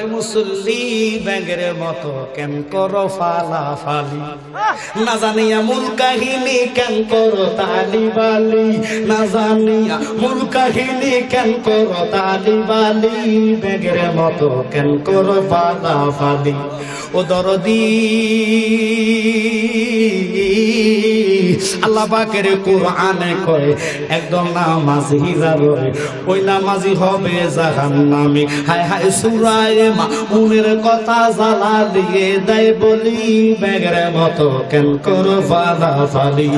ওরে মুসল্লি ব্যাগের মতো কেন করো ফালা ফালি না জানিয়া মূল কাহিনী কেন করো তালি বালি না জানিয়া মূল কাহিনী কেন করো তালি বালি ব্যাগের মতো কেন করো ফালা ফালি ও দরদি। আল্লাহ কোরআনে কয় একদম নামাজি যাবে ওই নামাজি হবে জাহান্নামী। হায় হায় সুরায় মা উনের কথা জ্বালা দিয়ে দেয় বলি, ব্যাগের মতো কেন করো ফালা ফালি।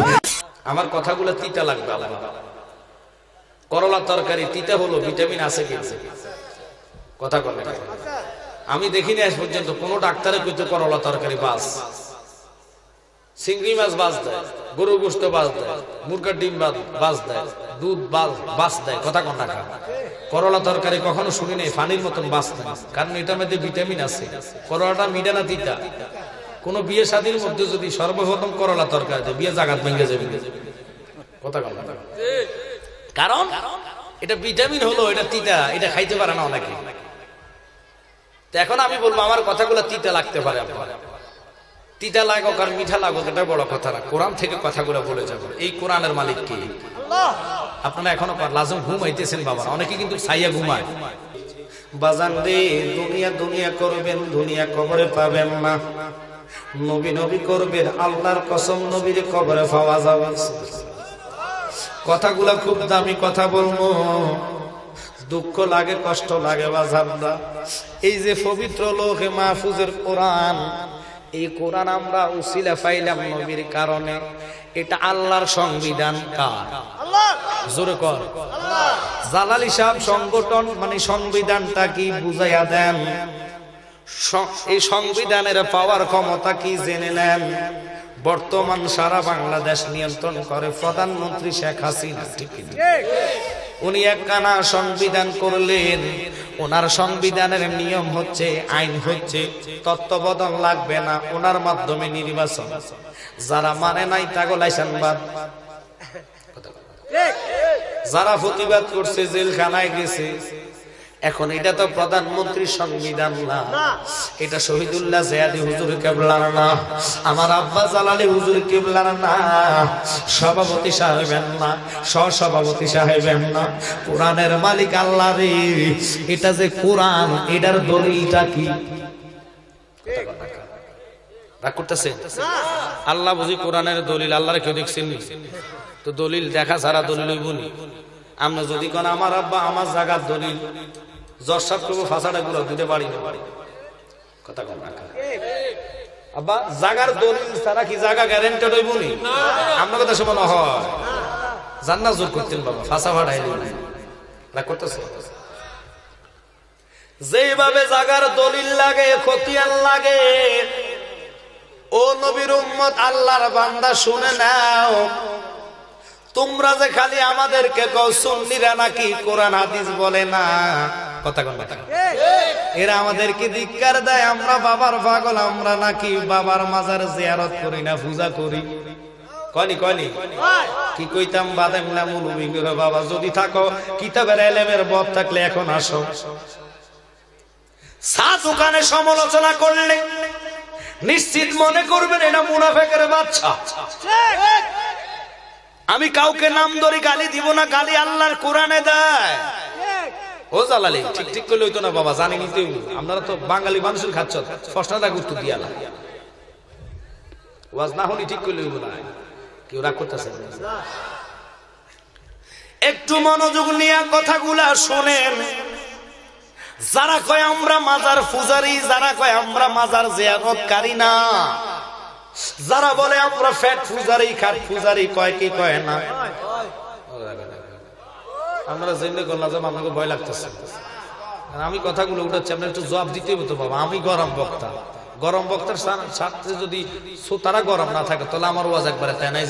আমার কথাগুলো তিতা লাগবে করলা তরকারি তিতা হলো, ভিটামিন আছে কি আছে কথা কর আমি দেখিনি আজ পর্যন্ত কোনো ডাক্তারে কিন্তু করলা তরকারি বাস। চিংড়ি মাছ বাস দেয় গরু গোস্ত বাস দেয় মুরগার ডিম বাস- দেয় দুধ বাস দেয় কথা কন টাকা করলা তরকারি কখনো শুনি নেই পানির মতন বাস দেয়। কারণ এটার মধ্যে ভিটামিন আছে করলাটা মিডা না তিতা। কোন বিয়ে শাদীর মধ্যে যদি সর্বপ্রথম করলা তরকারি দেয়, বিয়ে জাগাত ভেঙে যাবে। কথা কন? কারণ এটা ভিটামিন হলো এটা তিতা এটা খাইতে পারে না অনেকে। এখন আমি বলব, আমার কথাগুলো তিতা লাগতে পারে তিতা লাগুক আর মিঠা লাগুক, এটা বড় কথা না। কোরআন থেকে কথাগুলো বলে যাব। এই কোরআনের মালিক কি? আপনারা এখনও লাজম ঘুমাইতেছেন বাবা অনেকে কিন্তু সাইয়া ঘুমায়। বাজান রে, দুনিয়া দুনিয়া করবেন, দুনিয়া কবরে পাবেন না। নবী নবী করবেন, আল্লাহর কসম নবীর কবরে পাওয়া যাবে কথাগুলা খুব দামি কথা বলব। দুঃখ লাগে, কষ্ট লাগে বাজারদা এই যে পবিত্র লোকে মাহফুজের কোরআন, এই কোরআন আমরা উসিলা পাইলাম নবীর কারণে। এটা আল্লাহর সংবিধান কার? জোরে কর। জালালি সাহেব সংগঠন মানে সংবিধানটা কি বুঝাইয়া দেন? এই সংবিধানের পাওয়ার ক্ষমতা কি জেনে নেন? বর্তমান সারা বাংলাদেশ নিয়ন্ত্রণ করে প্রধানমন্ত্রী শেখ হাসিনা, ঠিক? উনি একখানা সংবিধান করলেন। ওনার সংবিধানের নিয়ম হচ্ছে আইন হচ্ছে তত্ত্বাবধান লাগবে না ওনার মাধ্যমে নির্বাচন। যারা মানে নাই তাগো লাইসানবাদ। যারা প্রতিবাদ করছে জেলখানায় গেছে। এখন এটা তো প্রধানমন্ত্রীর সংবিধান না। এটা শহীদুল্লাহ জিয়াদি হুজুর কেবলার না। আমার আব্বা জালালি হুজুর কেবলার না। সভাপতি সাহেবেন না সহসভাপতি সাহেবেন না। কোরআনের মালিক আল্লাহ রে। এটা যে কোরআন এটার দলিলটা কি? রাগ করতেছে? আল্লাহ বুঝি কোরআনের দলিল আল্লাহর কেউ দেখছেন নি? তো দলিল দেখা ছাড়া দলিল হইবনি আমরা যদি কোন আমার আব্বা আমার জায়গার দলিল। জর্সাব করব ফাঁসাটা গুলো দিতে পারি না কথা কম। রাখা আব্বা জাগার দলিল ছাড়া কি জায়গা গ্যারেন্টেড হইবনি আমরা কথা সমান হয়। জান্না জোর করতেন বাবা ফাঁসা ভাড়াই রাগ করতেছে? যেভাবে জাগার দলিল লাগে খতিয়ান লাগে ও নবীর উম্মত আল্লাহর বান্দা শুনে নাও তোমরা যে খালি আমাদেরকে কও সুন্নিরা নাকি কোরআন, হাদিস বলে না? কথা কোন এরা আমাদেরকে ধিক্কার দেয়, আমরা বাবার পাগল, আমরা নাকি বাবার মাজার জিয়ারত করি না, পূজা করি। কনি কনি কি কইতাম বাদাম না মুলুমি বাবা, যদি থাকো, কিতাবের এলেমের বদ থাকলে এখন আসো। চা দোকানে সমালোচনা করলে নিশ্চিত মনে করবেন এটা মুনাফেকের বাচ্চা। আমি কাউকে নাম ধরে গালি দিব না, গালি আল্লাহর কোরআনে দেয়। ও জালালি, ঠিক ঠিক করলে হইতো না বাবা, জানি নিতে আপনারা তো বাঙালি মানুষের খাচ্ছ ফসনাটা গুরুত্ব দিয়া ওয়াজ না হলে ঠিক করলে না। কেউ রাগ করতেছে একটু মনোযোগ নিয়ে কথাগুলা শোনেন। যারা কয় আমরা মাজার পূজারি, যারা কয় আমরা মাজার জিয়ারতকারী না। যারা বলে, আমরা ফ্যাট পূজারি, খাট পূজারি, কয় কি কয় না? আমরা জেনে করলাম যে আপনাকে ভয় লাগতেছে। আমি কথাগুলো উঠাচ্ছি, আপনার একটু জবাব দিতে হবে তো বাবা। আমি গরম বক্তা। গরম বক্তার সা- সাথে যদি শ্রোতারা গরম না থাকে, তাহলে আমার ওয়াজ একবারে তাই নাই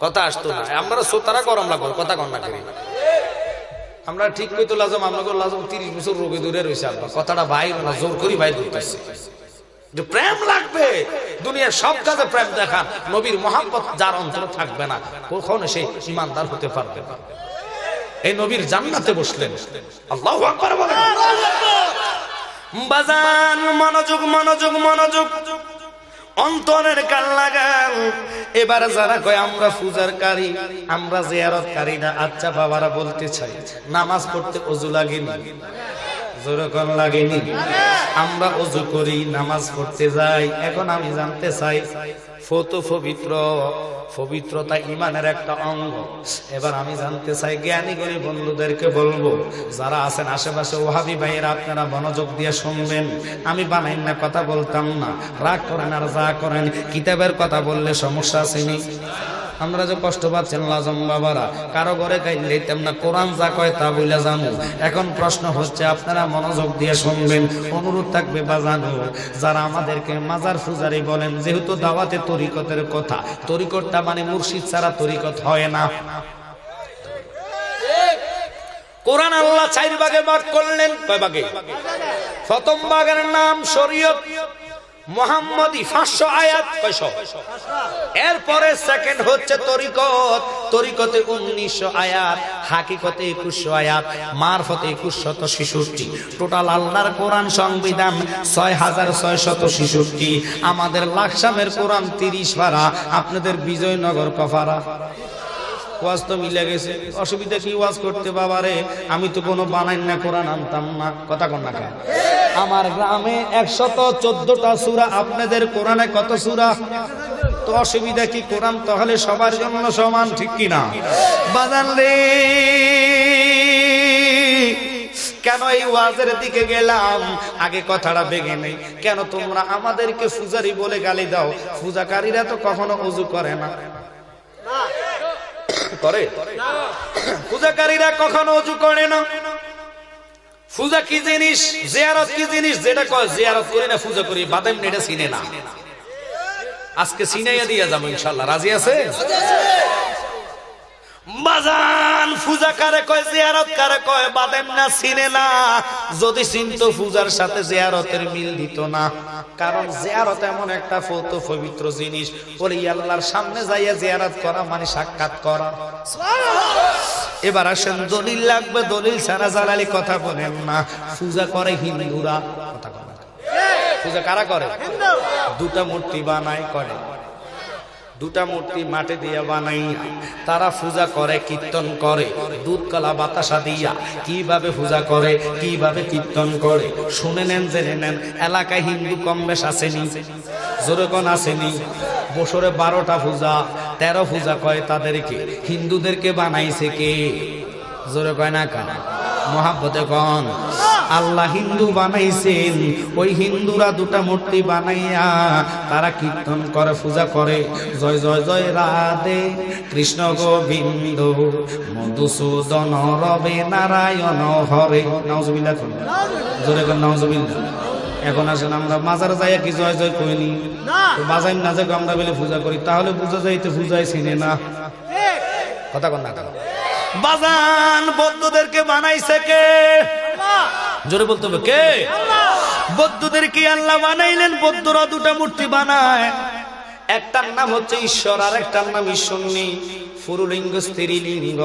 কথা আসতো না। আমরা শ্রোতারা গরম লাগবে, কথা কন না করি আমরা ঠিক কইতো লাজম, আপনাকে লাজম তিরিশ বছর রোগে দূরে রয়েছে আব্বা। কথাটা ভাই জোর করি বাইর করতেছে। যে প্রেম লাগবে। দুনিয়ার সব কাজে প্রেম দেখান নবীর মোহাম্মত যার অন্তরে থাকবে না, কখনো সে ইমানদার হতে পারবে না। এই নবীর জান্নাতে বসলেন। আল্লাহু বাজান, মনোযোগ মনোযোগ মনোযোগ। অন্তরের কান লাগান এবার যারা কয়, আমরা পূজারকারী, আমরা জিয়ারতকারী না? আচ্ছা বাবারা বলতে চাই, নামাজ পড়তে অজু লাগেনি। আমরা অজু করি, নামাজ পড়তে যাই। এখন আমি জানতে চাই, ফত পবিত্র, পবিত্রতা ইমানের একটা অঙ্গ। এবার আমি জানতে চাই, জ্ঞানী গরি বন্ধুদেরকে বলব, যারা আছেন আশেপাশে, ওহাবি ভাইয়েরা, আপনারা মনোযোগ দিয়ে শুনবেন। আমি বানাই না, কথা বলতাম না। রাগ করেন আর যা করেন, কিতাবের কথা বললে সমস্যা আসেনি আমরা যে কষ্ট পাচ্ছেন লাজম বাবারা, কারও ঘরে গাইলে তেমনা কোরআন যা কয় তা বলে জানো। এখন প্রশ্ন হচ্ছে, আপনারা মনোযোগ দিয়ে শুনবেন, অনুরোধ থাকবে বাজানো যারা আমাদেরকে মাজার ফুজারি বলেন, যেহেতু দাওয়াতে তরিকতের কথা, তরিকতটা মানে মুর্শিদ ছাড়া তরিকত হয় না। কোরআন আল্লাহ চার ভাগে ভাগ করলেন, কয় ভাগে? প্রথম ভাগের নাম শরীয়ত মোহাম্মদী পাঁচশো সেকেন্ড হচ্ছে তরিকত। তরিকতে উনিশশো একুশশো টোটাল সংবিধান ছয় হাজার আমাদের লাকসামের কোরআন তিরিশ পারা, আপনাদের বিজয়নগর কফারা। ওয়াজ তো মিলে গেছে। অসুবিধা কি ওয়াজ করতে বাবারে? আমি তো কোনো বানাই না, কোরআন আনতাম না। কথা কন না কেন? আমার গ্রামে একশত চোদ্দটা সুরা আপনাদের কোরআনে কত সুরা? তো অসুবিধা কি কোরআন তাহলে সবার জন্য সমান ঠিক কি না? বাজান রে কেন এই ওয়াজের দিকে গেলাম? আগে কথাটা বেগে নেই। কেন তোমরা আমাদেরকে ফুজারি বলে গালি দাও? পূজাকারীরা তো কখনো উজু করে না। করে? পূজাকারীরা কখনো উজু করে না। পূজা কি জিনিস? জিয়ারত কি জিনিস? যেটা কয়, জিয়ারত করি না পূজা করি, বাদাম এটা চিনে না। আজকে চিনাইয়া দিয়ে যাব ইনশাল্লাহ। রাজি আছে বাজান পূজা কারে কয় কারে কয় না, চিনে না। যদি পূজার সাথে মিল দিত না। কারণ এমন একটা পবিত্র জিনিস। সামনে যাইয়া জিয়ারত করা মানে সাক্ষাৎ করা। এবার আসেন, দলিল লাগবে, দলিল সারা জালালি কথা বলেন না। পূজা করে হিন্দুরা, কথা পূজা কারা করে? দুটা মূর্তি বানায় করে। দুটা মূর্তি মাটি দিয়া বানাই তারা পূজা করে, কীর্তন করে, দুধ, কলা, বাতাসা দিয়া, কীভাবে পূজা করে, কীভাবে কীর্তন করে, শুনে নেন, জেনে নেন, এলাকায় হিন্দু কম বেশ আসেনি জোরকন আসেনি। বছরে বারোটা পূজা, তেরো পূজা কয় তাদেরকে, হিন্দুদেরকে বানাইছে কে? জোরে কয় না কেন? মহাব্বতে কন। আল্লাহ হিন্দু বানাইছেন ওই হিন্দুরা দুটা মূর্তি বানাইয়া তারা কীর্তন করে পূজা করে। জয় জয় জয় রাধে কৃষ্ণ গোবিন্দ মধুসূদন রবে নারায়ণ হরে। নজবিল্লা জোরে নজবিল্লা এখন আসেন আমরা মাজার যাইয়া কি জয় জয় কইনি বাজাই না। যে আমরা বেলে পূজা করি। তাহলে পূজা বুঝা যাইতে পূজায় চিনে না। কথা কন না। বাজান বন্ধুদেরকে বানাইছে কে? জোরে বলতে হবে, কে? বৌদ্ধদের কি আল্লাহ বানাইলেন? বৌদ্ধরা দুটা মূর্তি বানায়। একটার নাম হচ্ছে ঈশ্বর আর একটার নাম ঈশ্বর। নেই পুরুলিঙ্গ স্ত্রীলিঙ্গ।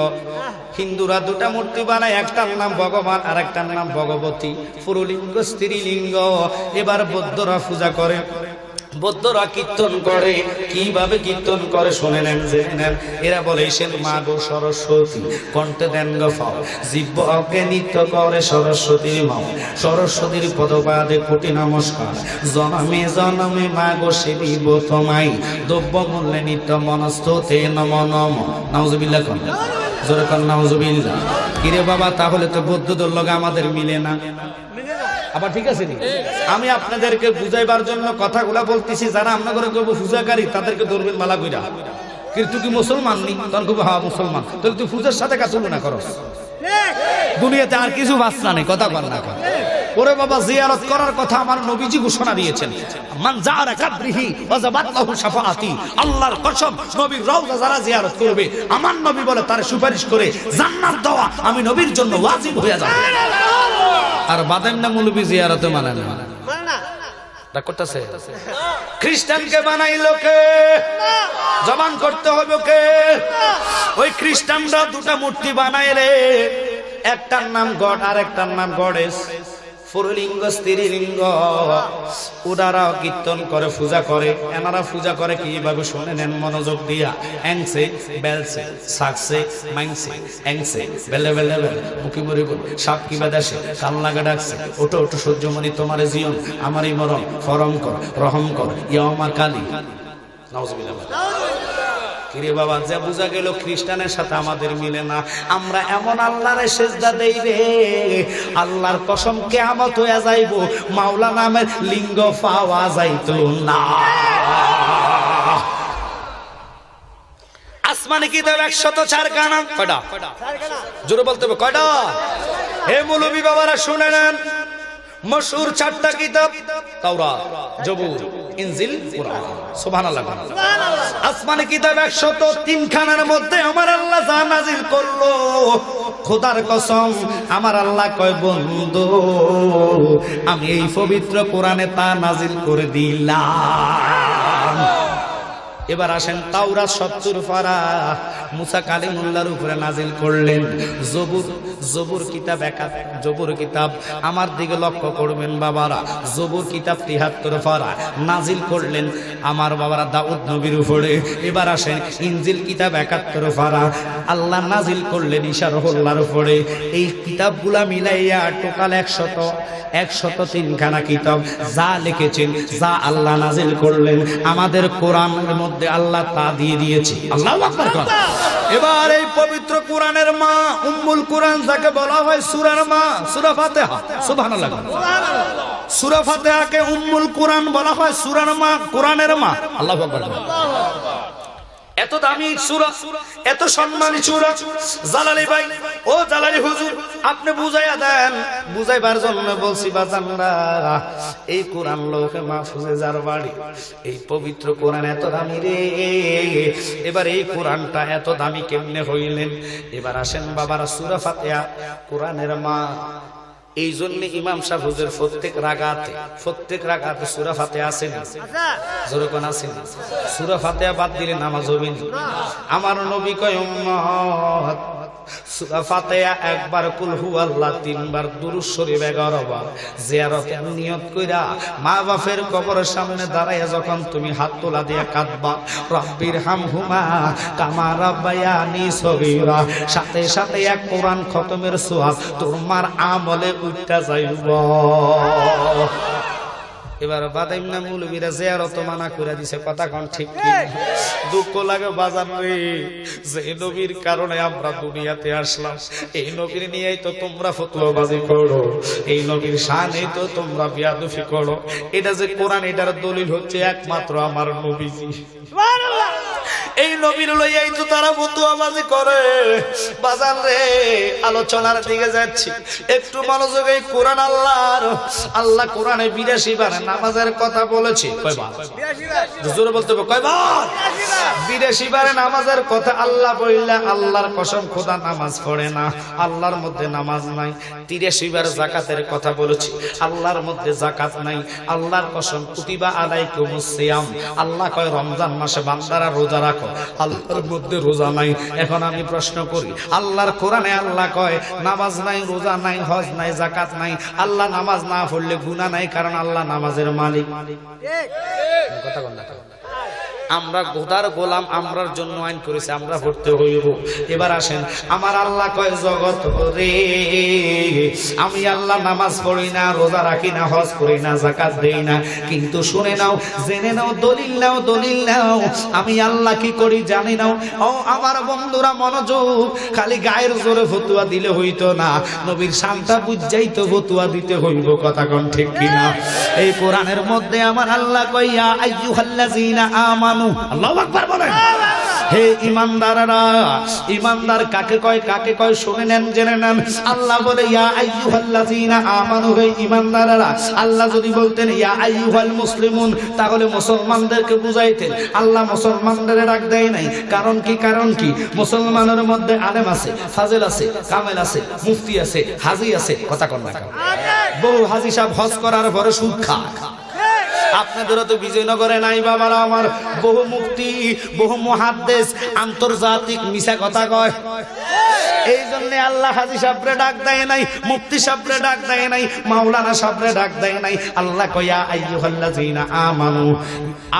হিন্দুরা দুটা মূর্তি বানায়, একটার নাম ভগবান আর একটার নাম ভগবতী। পুরুলিঙ্গ স্ত্রীলিঙ্গ। এবার বৌদ্ধরা পূজা করে। বৌদ্ধরা কীর্তন করে, কীভাবে কীর্তন করে শুনে নেন, জেনে নেন। এরা বলে সেন মা গো সরস্বতী, কণ্ঠে দেন গো ফল জীবকে নৃত্য করে সরস্বতীর মাও। সরস্বতীর পদপাদে কোটি নমস্কার, জনমে জনমে মা গো সেবিব তোমাই দ্রব্য মূল্যে নিত্য মনস্ততে নম নম। নাউজুবিল্লাহ কন, জোরে কন, নাউজুবিল্লাহ। কিরে বাবা, তাহলে তো বৌদ্ধদের লগে আমাদের মিলে না। আবার ঠিক আছে? আমি আপনাদেরকে বুঝাইবার জন্য কথাগুলা বলতেছি, যারা আপনাদের কেউ পূজাকারী তাদেরকে ধরবেন মালা কইরা। কিন্তু তুই মুসলমান নি? তখন কবি হ্যাঁ মুসলমান। তাহলে তুই পূজার সাথে কাজ না করস দুনিয়াতে আর কিছু বাচ্চা নেই কথা বল না। ওরে বাবা, জিয়ারত করার কথা আমার নবীজি ঘোষণা দিয়েছেন। মান যারা কাবরিহি ওয়াজাবাত লাহু শাফাআতি। আল্লাহর কসম, নবীর রওজা যারা জিয়ারত করবে, আমার নবী বলে তার সুপারিশ করে জান্নাত দেওয়া আমি নবীর জন্য ওয়াজিব হয়ে যাবে। আর বাদেন না মুলবি জিয়ারতে মানে না। রাগ করতেছে। খ্রিস্টানকে বানাইলো কে? জবান করতে হবে কে? ওই খ্রিস্টানরা দুটা মূর্তি বানায় রে একটার নাম গড আর একটার নাম গডেস। পুরলিঙ্গ স্ত্রীলিঙ্গ। ওনারাও কীর্তন করে, পূজা করে। এনারা পূজা করে কীভাবে শুনে নেন মনোযোগ দিয়া? এংসে, বেলসে সাকসে মাইংসে, এংসে, বেলে বেলে বেলে। মুখি মরি বল, সাপ কি বেদাসে কান লাগা ডাকছে। ওটো ওটো সূর্যমণি, তোমার জীবন আমারই মরম ফরম কর, রহম কর ইয়া আমার কালী। নাউজুবিল্লাহ। কিরে বাবা বোঝা গেল খ্রিস্টানের সাথে আমাদের মিলে না, আমরা এমন আল্লাহরে সেজদা দেই রে। আল্লাহর কসম কেয়ামত হয়ে যাইব, মাওলা নামের লিঙ্গ পাওয়া যাইতো না। আসমানে কি একশত চার কানা? কয়টা জোরে বলতে হবে কয়টা হে মৌলবী বাবারা, শুনে নেন মশহুর চারটা কিতাব, তাওরাত, জবুর। ইনজিল কুরআন। সুবহানাল্লাহ আসমানে কিতাব একশত তিন খানার মধ্যে আমার আল্লাহ যা নাজিল করল? খোদার কসম আমার আল্লাহ কয় বন্ধু আমি এই পবিত্র কোরআনে তা নাজিল করে দিলাম। এবার আসেন তাওরা সত্তর ফারা। মুসা কালিমুল্লার উপরে নাজিল করলেন, জবুর জবুর কিতাব একা জবুর কিতাব আমার দিকে লক্ষ্য করবেন বাবারা, জবুর কিতাব তিহাত্তর ফারা। নাজিল করলেন আমার বাবারা দাউদ নবীর উপরে। এবার আসেন ইনজিল কিতাব একাত্তর ফারা। আল্লাহ নাজিল করলেন ইশারহুল্লার উপরে। এই কিতাবগুলা মিলাইয়া টোটাল একশত একশত তিনখানা কিতাব যা লিখেছেন, যা আল্লাহ নাজিল করলেন। আমাদের কোরআনের মধ্যে আল্লাহ তা দিয়ে দিয়েছে। আল্লাহ এবার এই পবিত্র কোরআনের মা, উম্মুল কোরআন যাকে বলা হয় সুরার মা, সুরা ফাতিহা। সূরা উম্মুল কোরআন বলা হয় সুরার মা, কোরআনের মা। আল্লাহ এত দামি সূরা এত সম্মানী সুরা জালালি ভাই, ও জালালি হুজুর, আপনি বুঝাইয়া দেন। বুঝাইবার জন্য বলছি, বাজানরা, এই কোরআন লোকে মাহফুজে যার বাড়ি, এই পবিত্র কোরআন এত দামি রে। এবার এই কোরআনটা এত দামি কেমনে হইলেন? এবার আসেন বাবারা, সুরা ফাতিহা, কোরআনের মা এই জন্য ইমাম সাহেব প্রত্যেক রাগাতে প্রত্যেক রাগাতে সুরা ফাতে আসেন যেরকম আছে না ফাতে বাদ দিলে নামাজ হবেন আমার নবী কয় সূরা ফাতিহা একবার কুল হু আল্লাহ তিনবার দুরূদ শরীফ 11 বার নিয়ত কইরা মা তুমি হাত তোলা দিয়া সাথে সাথে এক কোরআন খতমের সোয়াব তোমার আমলে উঠটা যাইব। এবার বাদাইম না মুলবিরা জিয়ারত মানা করে দিছে কথা কোন ঠিক কি? দুঃখ লাগে বাজার রে যে নবীর কারণে আমরা দুনিয়াতে আসলাম। এই নবীর নিয়েই তো তোমরা ফতুয়াবাজি করো এই নবীর শানেই তো তোমরা বিয়াদুফি করো। এটা যে কোরআন এটার দলিল হচ্ছে একমাত্র আমার নবীজি। এই নবীর লইয়াই তো তারা ফতুয়াবাজি করে। বাজার রে, আলোচনার দিকে যাচ্ছি। একটু মনোযোগ এই কোরআন আল্লাহর। আল্লাহ কোরআনে বিরাশি বার নামাজের কথা বলেছে। জোরে বলতে হবে বিরাশি বারে নামাজের কথা আল্লাহ আল্লাহর কসম খোদা নামাজ পড়ে না। আল্লাহর মধ্যে নামাজ নাই। তিরাশি বার জাকাতের কথা বলেছি। আল্লাহর মধ্যে জাকাত নাই। আল্লাহর কসম কুতিবা আল্লাহ কয়, রমজান মাসে বান্দারা রোজা রাখো। আল্লাহর মধ্যে রোজা নাই। এখন আমি প্রশ্ন করি আল্লাহর কোরআনে আল্লাহ কয় নামাজ নাই রোজা নাই হজ নাই জাকাত নাই। আল্লাহ নামাজ না পড়লে গুণা নাই কারণ আল্লাহ নামাজের মালিক। কথা না। আমরা গোদার গোলাম, আমরার জন্য আইন করেছে, আমরা ভরতে হইব। এবার আসেন, আমার আল্লাহ কয়, জগৎ রে আমি আল্লাহ নামাজ পড়ি না, রোজা রাখি না, হজ করি না জাকাত দেই না। কিন্তু শুনে নাও, জেনে নাও, দলিল নাও দলিল নাও, আমি আল্লাহ কি করি জানি নাও। ও আমার বন্ধুরা, মনোযোগ, খালি গায়ের জোরে ফতুয়া দিলে হইতো না। নবীর শান্তা বুঝাই তো ফতুয়া দিতে হইব, কথা কোন ঠিক কিনা? এই কোরআনের মধ্যে আমার আল্লাহ কইয়া আইয়ুহাল্লাযিনা আমানু আল্লাহু আকবার বলেন। হে ইমানদাররা ইমানদার কাকে কয় কাকে কয় শুনে নেন জেনে নেন। আল্লাহ বলে ইয়া আইয়ুহাল্লাযিনা আমানু হে ইমানদাররা আল্লাহ যদি বলতেন ইয়া আইয়ুহাল মুসলিমুন তাহলে মুসলমানদেরকে বুঝাইতেন। আল্লাহ মুসলমানদের ডাক দেয় নাই। কারণ কি কারণ কি? মুসলমানের মধ্যে আলেম আছে ফাজেল আছে কামেল আছে মুফতি আছে হাজি আছে কথা কন না বহু হাজি সাহেব হজ করার পরে সুদ খায় আপনাদেরও তো বিজয়নগরে নাই বাবারা আমার। বহু মুক্তি বহু মহাদ্দেশ আন্তর্জাতিক মিশা কথা কয়। এই জন্য আল্লাহ হাজি সাবরে ডাক দেয় নাই, মুফতি সাবরে ডাক দেয় নাই, মাওলানা সাবরে ডাক দেয় নাই। আল্লাহ কয়া, আইয়ুহাল্লাযিনা আমানু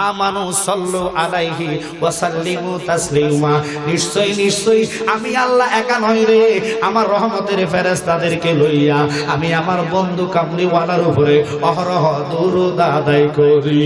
আমানু সাল্লু আলাইহি ওয়া সাল্লিমু তাসলিমা। নিশ্চয় নিশ্চয় আমি আল্লাহ একা নই রে, আমার রহমতের ফেরেশতাদেরকে লইয়া আমি আমার বন্ধু কামলিওয়ালার উপরে অহরহ দুরুদ আদায় করি।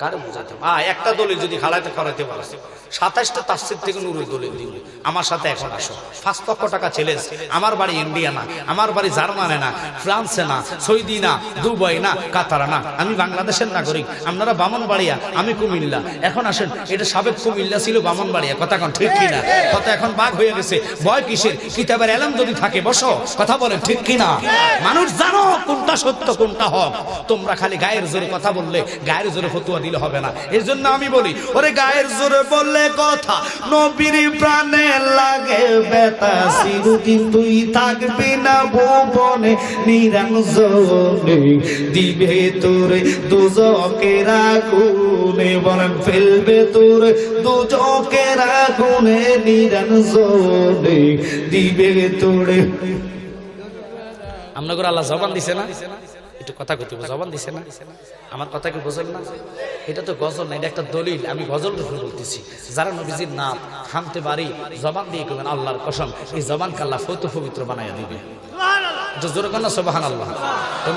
কার বুঝাতে আ একটা দলিল যদি খালাইতে করাইতে পারে। সাতাশটা তাফসির থেকে নুরুল দলিল দিল আমার সাথে এখন আসো। পাঁচ লক্ষ টাকা চ্যালেঞ্জ আমার বাড়ি ইন্ডিয়া না। আমার বাড়ি জার্মানে না, ফ্রান্সে না, সৌদি না, দুবাই না, কাতার না। আমি বাংলাদেশের নাগরিক। আপনারা বামনবাড়িয়া, আমি কুমিল্লা। এখন আসেন, এটা সাবেক কুমিল্লা ছিল বামনবাড়িয়া। কথা এখন ঠিক কিনা? কথা এখন বাঘ হয়ে গেছে। ভয় কিসের? কিতাবের এলাম যদি থাকে, বসো। কথা বলেন ঠিক কিনা? মানুষ জানো কোনটা সত্য, কোনটা হক। তোমরা খালি গায়ের জোরে কথা বললে, গায়ের জোরে ফতুয়া দিলে হবে না। এর জন্য আমি বলি, ওরে গায়ের জোরে বললে কথা, নবীর প্রাণে লাগে বেতা চিরদিন তুই থাকবি না ভুবনে নিরঞ্জনে দিবে তোরে দুজকের আগুনে বলেন ফেলবে তোরে দুজকের আগুনে নিরঞ্জনে দিবে তোরে। আপনাকে আল্লাহ জবান দিছে না? একটু কথা হবে, জবান দিছে না? আমার কথা কি গজল না? এটা তো গজল না এটা একটা দলিল। আমি গজল রূপে বলতেছি যারা নবীজির নাম থামতে পারি জবান দিয়ে কবেন আল্লাহর কসম এই জবান কাল্লা ফৌত পবিত্র বানাইয়া দিবে। আল্লাহ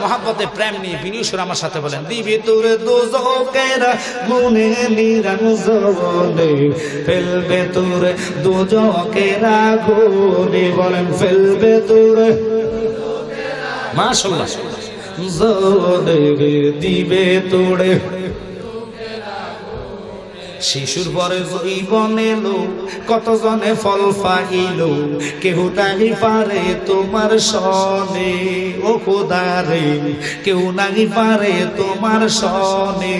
মহাব্বতে প্রেম নিয়ে বিনিয়োগ আমার সাথে বলেন দিবি তোরে গুনে ফেলবে তোরে দুজকের আগুনে। বলেন ফেলবে তোরে মাশাল্লাহ। জোরে দিবে তোড়ে শিশুর পরে জীবন এলো কত জনে ফল পাইলো কেউ নাহি পারে তোমার সনে, ও খোদারে কেউ নাহি পারে তোমার সনে।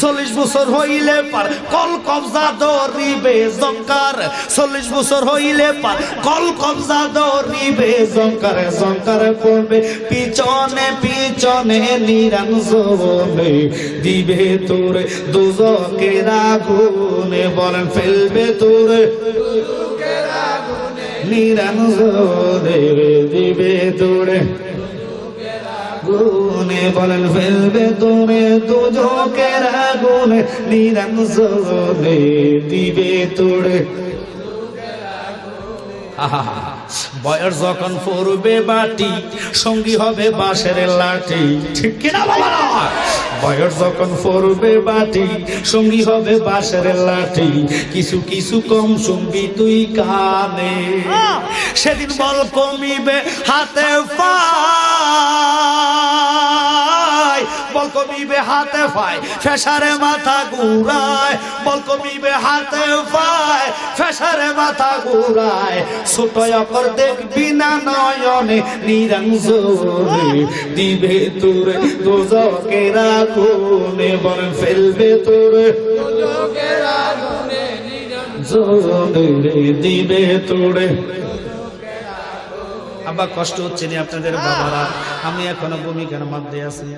চল্লিশ বছর হইলে পার, কল কবজা ধরিবে জঙ্কার। চল্লিশ বছর হইলে পার, কল কবজা ধরিবে জঙ্কার। জঙ্কার পড়বে পিছনে পিছনে নিরঞ্জনে দিবে তোরে দুজকের আগুনে বলেন ফেলবে তোরে। নিরঞ্জনে দিবে তোরে। গুনে বলেন ফেলবে তোরে। দুজকের আগুনে নিরঞ্জনে দিবে তোরে। আহা, বয়স যখন পড়বে বাটি সঙ্গী হবে বাঁশের লাঠি। ঠিক কিনা বাবা বয়স যখন পড়বে বাটি সঙ্গী হবে বাঁশের লাঠি। কিছু কিছু কম শুনবি তুই কানে। সেদিন বল কমিবে হাতে পায় বল কমিবে হাতে পায় ফেসারে মাথা ঘুরায়, বল কমিবে হাতে পায় ফেসারে মাথা ঘুরায়। ছোট অকর দেখবি না নয়নে নিরঞ্জনে দিবে তোরে, দোজকের আগুনে বল ফেলবে তোরে। জোরে দিবে তোরে। আবার কষ্ট হচ্ছে না আপনাদের বাবারা? আমি এখনও ভূমিকার মধ্যে আছি।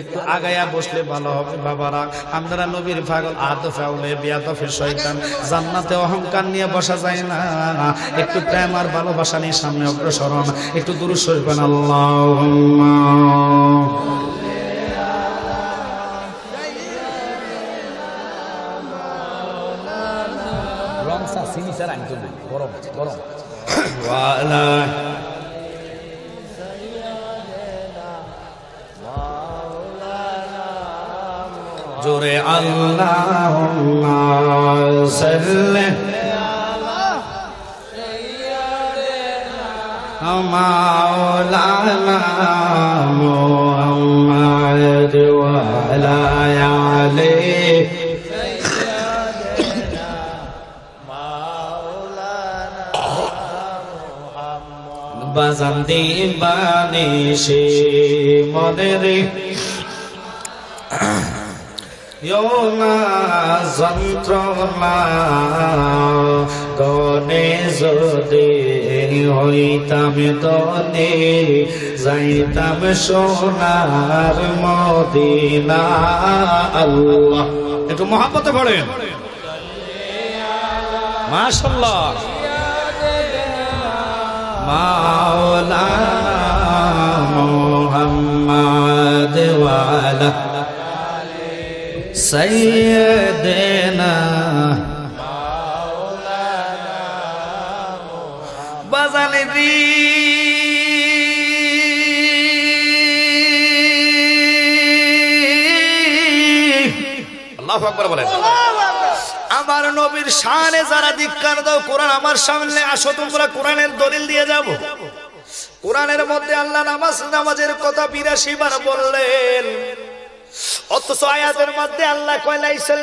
একটু আগায়া বসলে ভালো হবে বাবারা। আপনারা নবীর পাগল আদফ ফাউলে বিয়াদফের শয়তান। জান্নাতে অহংকার নিয়ে বসা যায় না। একটু প্রেম আর ভালোবাসা নিয়ে সামনে অগ্রসরণ। একটু দূর সরবেন আল্লাহ রং আল্লাহ সাল্লে مولانا محمد وعلى عليه দিবানি সে মনে রে না যন্ত্রণা গনে যদি হইতাম দনে, যাইতাম সোনার মদিনা। আল্লাহ। একটু মহাপতে পড়েন। মাশাল্লাহ মাওলানা মুহাম্মদ ওয়ালা সৈয়দনা বাজালে দি আল্লাহু আমার নবীর শানে যারা ধিক্কার দাও, কোরআন আমার সামনে আসো, তোমরা কোরআনের দলিল দিয়ে যাব। কোরআনের মধ্যে আল্লাহ নামাজ, নামাজের কথা বিরাশি বার বললেন। অথচ আয়াতের মধ্যে আল্লাহ কয় লাইসাল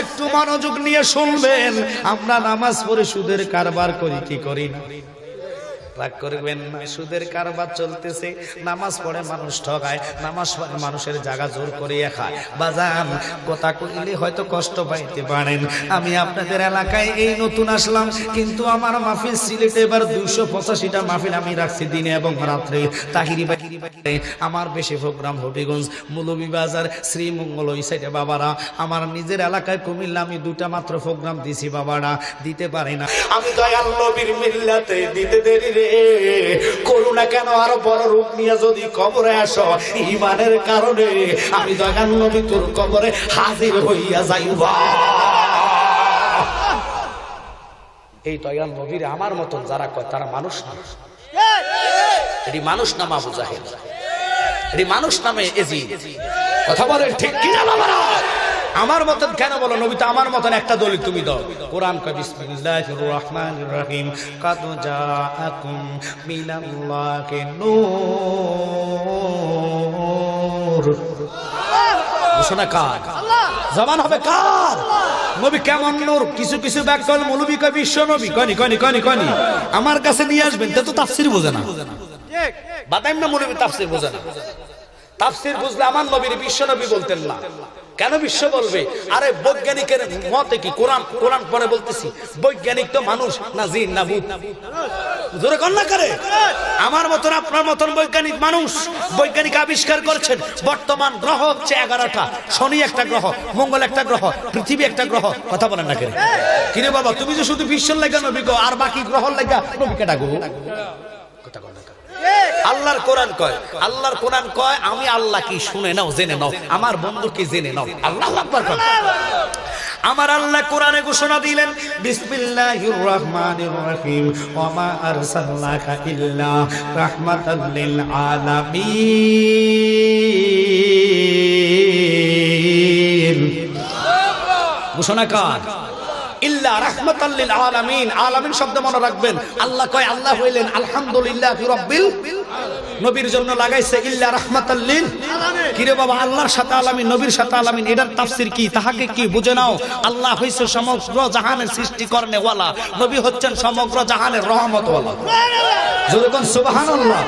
একটু মনোযোগ নিয়ে শুনবেন। আমরা নামাজ পড়ে সুদের কারবার করি কি করি না? রাগ করবেন। না সুদের কারবার চলতেছে। নামাজ পড়ে মানুষ ঠগায়। নামাজ পড়ে মানুষের জায়গা জোর করিয়া খায়। বাজান, কথা কইলে হয়তো কষ্ট পাইতে পারেন। আমি আপনাদের এলাকায় এই নতুন আসলাম, কিন্তু আমার মাহফিল সিলেটে এবার দুইশো পঁচাশিটা মাহফিল আমি রাখছি দিনে এবং রাত্রে। তাহিরি বাহিরি আমার বেশি প্রোগ্রাম হবিগঞ্জ মৌলভীবাজার শ্রীমঙ্গল ওই সাইডে বাবারা। আমার নিজের এলাকায় কুমিল্লা আমি দুটা মাত্র প্রোগ্রাম দিছি বাবারা। দিতে পারি না। আমি দয়াল নবীর মিল্লাতে দিতে দেরি রে। করুণা কেন আরও বড় রূপ নিয়ে যদি কবরে আসো? ইমানের কারণে আমি দয়াল নবী তোর কবরে হাজির হইয়া যাইবা। এই দয়াল নবীর আমার মতন যারা কয়, তারা মানুষ না। এটি মানুষ নামা বুঝাহে এটি মানুষ নামে এজি কথা বলেন ঠিক কিনা বাবারা? আমার মতন কেন বলো নবী? তো আমার মতন একটা দলিল তুমি দাও। কোরআন কয় বিসমিল্লাহির রহমানির রহিম। কাদ জাআকুম মিনাল্লাহি নূর। ঘোষণা কার? জবান হবে কার? নবী কেমন নূর? কিছু কিছু ব্যাকরণ মৌলবী কয় বিশ্ব নবী। কনি কনি কনি কনি আমার কাছে নিয়ে আসবেন তা তো তাফসির বোঝে না। বাদাম না মৌলবী তাফসির বোঝে না। তাফসির বুঝলে আমার নবীর বিশ্ব নবী বলতেন না। কেন বিশ্ব বলবে? আরে বৈজ্ঞানিকের মতে কি কোরআন কোরআন পরে বলতেছি, বৈজ্ঞানিক তো মানুষ, না জিন, না ভূত। জোরে কন্যা করে। আমার মতন, আপনার মতন বৈজ্ঞানিক মানুষ বৈজ্ঞানিক আবিষ্কার করছেন। বর্তমান গ্রহ হচ্ছে এগারোটা। শনি একটা গ্রহ, মঙ্গল একটা গ্রহ, পৃথিবী একটা গ্রহ। কথা বলেন না কেন? কিরে বাবা, তুমি যে শুধু বিশ্বের লেগা নবী আর বাকি গ্রহ লেগা নবীকে ডাকো। কথা বলেন? আল্লাহর কোরআন কয়, আল্লাহর কোরআন কয়, আমি আল্লাহ কি শুনে নাও, জেনে নাও, আমার বন্ধু কি জেনে নাও? আল্লাহ আকবার। আমার আল্লাহ কোরআনে ঘোষণা দিলেন, বিসমিল্লাহির রহমানির রহিম ওয়া মা আরসালনাকা ইল্লা রাহমাতাল লিল আলামিন। ঘোষণা কার? ইল্লা রাহমাতাল্লিল আলামিন। আলামিন শব্দ মনে রাখবেন। আল্লাহ কয়, আল্লাহ হইলেন আলহামদুলিল্লাহ রাব্বিল নবীর জন্য লাগাইছে, ইল্লা রাহমাতাল্লিল কিরে বাবা, আল্লাহর সাথে আলামিন, নবীর সাথে আলামিন, এটার তাফসীর কি? তাহাকে কি বুঝে নাও? আল্লাহ হইছে সমগ্র জাহানের সৃষ্টি করনে ওয়ালা নবী হচ্ছেন সমগ্র জাহানের রহমত ওয়ালা যখন সুবহানাল্লাহ।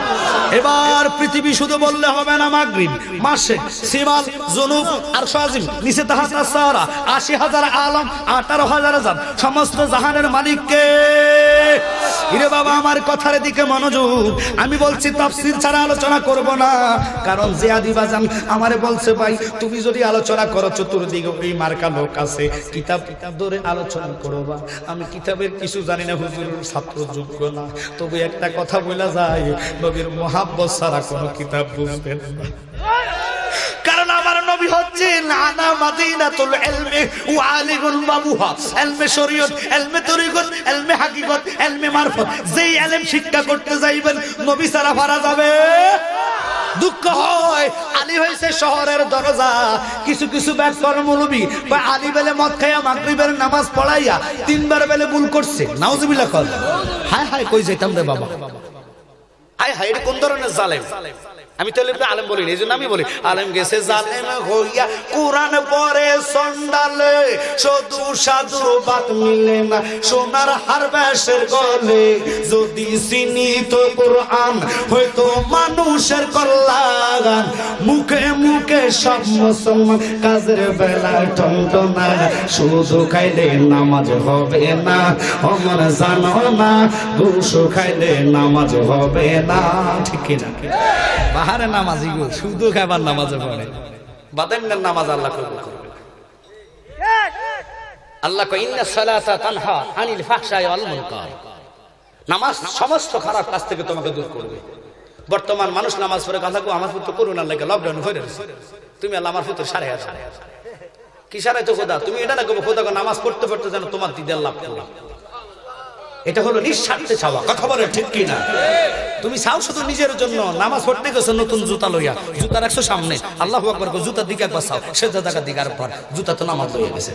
এবার পৃথিবী শুধু বললে হবে না মাগরিব, মাসে, সিমাল, জুনুব আর সাজিম নিচে তাহাতা সারা আশি হাজার আলম, আঠারো হাজার হাজার সমস্ত জাহানের মালিককে। ইরে বাবা, আমার কথার দিকে মনোযোগ। আমি বলছি, তাফসীর ছাড়া আলোচনা করব না। কারণ জিয়াদি বাজান আমারে বলছে, ভাই, তুমি যদি আলোচনা করো, চতুর্দিকে এই মার্কা লোক আছে। কিতাব কিতাব ধরে আলোচনা করবা আমি কিতাবের কিছু জানি না, হুজুরের ছাত্র যোগ্য না। তবে একটা কথা বলা যায়, নবীর মহাব্বত ছাড়া কোনো কিতাব বুঝবেন না। কারণ আমার নবী হচ্ছেন আনা মাদিনাতুল ইলমি ওয়া আলিমুল বাবুহা। ইলমে শরীয়ত, ইলমে তরিকত, ইলমে হাকিকত, ইলমে মারফত। যেই ইলম শিক্ষা করতে যাইবেন, নবী ছাড়া পারা যাবে? দুঃখ হয়। আলী হয়েছে শহরের দরজা। কিছু কিছু ব্যাকর মৌলবী বা আলী বেলে মদ খাইয়া মাগরিবের নামাজ পড়াইয়া তিনবার বেলে ভুল করছে। নাউজুবিল্লাহ কর। হায় হায়, কই যাইতাম রে বাবা? হায় হায়, এটা কোন ধরনের জালেম? আমি তাহলে আলেম বলি এই জন্য আমি বলি, আলেম গেছে জালেম হইয়া কোরআন পরে সন্ডালে শুধু সাধু বাত মিলে না, সোনার হারবেশের গলে, যদি চিনি তো কোরআন হয়তো মানুষের কল্যাণ, মুখে মুখে সব মুসলমান কাজের বেলায় টন্টনা শুধু খাইলে নামাজ হবে না, অমর জানো না, ঘুষ খাইলে নামাজ হবে না, ঠিক না বাহারে নামাজি গো, শুধু খাবার নামাজে পড়ে। বাদামের নামাজ আল্লাহ কবুল আল্লাহ ইন্না সালাতা তানহা আনিল ওয়াল মুনকার। নামাজ সমস্ত খারাপ কাজ থেকে তোমাকে দূর করবে। বর্তমান মানুষ নামাজ পড়ে কথা কো আমার পুত্র করুন আল্লাহকে লকডাউন রয়েছে। তুমি আল্লাহ আমার পুত্র সাড়ে হাজার। কি সারাই তো খোদা? তুমি এটা না করব খোদা নামাজ পড়তে পড়তে যেন তোমার দিদার লাভ করো। এটা হলো নিঃস্বার্থে চাওয়া। কথা বলে ঠিক কি না তুমি চাও শুধু নিজের জন্য? নামাজ পড়তে গেছো, নতুন জুতা লইয়া। জুতা রাখছো সামনে। আল্লাহ আকবর জুতার দিকে একবার চাও। সে জায়গার দিকে আর পর জুতা তো নামাজ লইয়া গেছে।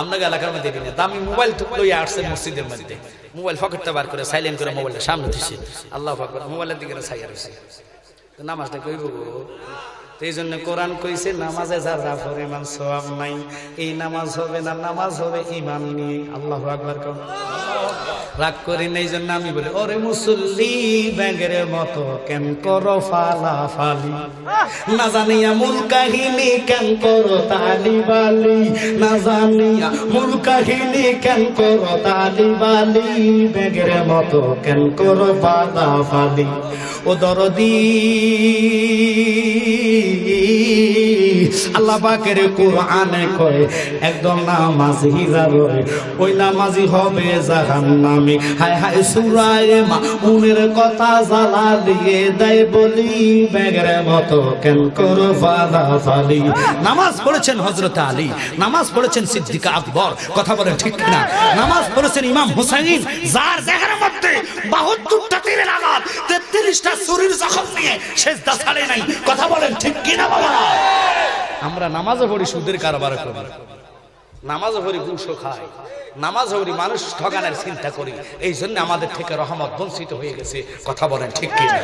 আপনাকে এলাকার মধ্যে দিনে দামি মোবাইল তো লইয়া আসছে মসজিদের মধ্যে। মোবাইল পকেটটা বার করে সাইলেন্ট করে মোবাইলটা সামনে দিছে আল্লাহ আকবর, মোবাইলের দিকে রয়েছে নামাজটা কইব এই জন্য কোরআন কইছে, নামাজে যা যা পরিমাণ সওয়াব নাই, এই নামাজ হবে না, নামাজ হবে ইমান নিয়ে। আল্লাহ আকবার কর রাগ করি না এই জন্য আমি বলি, ওরে মুসল্লি ব্যাঙের মতো কেন করো ফালা ফালি না জানিয়া মূল কাহিনী কেন করো তালি বালি না জানিয়া মূল কাহিনী কেন করো তালি বালি ব্যাঙের মতো কেন করো ফালা ফালি ও দরদি আল্লাহ পাকের কোরআনে কয় একদম নামাজি যাবে, ওই নামাজি হবে জাহান্নামী। হায় হায় সুরায় মামুনের কথা জ্বালা দিয়ে দেয় বলি, ব্যাগের মতো কেন করো ফালা ফালি নামাজ পড়েছেন হজরত আলী, নামাজ পড়েছেন সিদ্দিকা আকবর, কথা বলেন ঠিক না নামাজ পড়েছেন ইমাম হুসাইন, যার দেহের মধ্যে বাহাত্তরটা তীরের আঘাত জখম নিয়ে শেষ নাই। কথা বলেন ঠিক কিনা বাবা আমরা নামাজও পড়ি, সুদের কারবার করি নামাজও পড়ি গুসো খাই। নামাজ পড়ি, মানুষ ঠকানের চিন্তা করি। এই জন্য আমাদের থেকে রহমত বঞ্চিত হয়ে গেছে। কথা বলেন ঠিক কিনা?